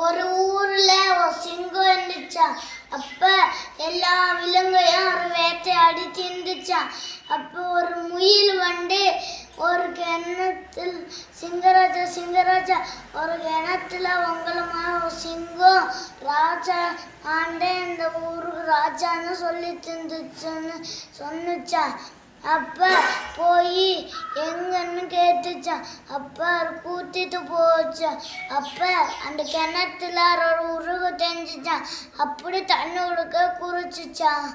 ஒரு ஊர்ல ஒரு சிங்கம் இருந்துச்சா? அப்ப எல்லா விலங்கையும் ஒரு வேட்டையாடி தின்றுச்சா அப்போ ஒரு முயல் வந்து ஒரு கிணத்தில் சிங்கராஜா சிங்கராஜா ஒரு கிணத்துல உங்களுமா ஒரு சிங்கம் ராஜா ஆண்டே இந்த ஊருக்கு ராஜான்னு சொல்லி தின்றுச்சுன்னு சொன்னுச்சா? அப்போ போய் எங்கன்னு கேட்டுச்சான் அப்பா கூட்டிட்டு போச்சான் அப்ப அந்த கிணத்துல ஒரு உருகு தெரிஞ்சுச்சான் அப்படி தண்ணி உடுக்க குறிச்சிச்சான்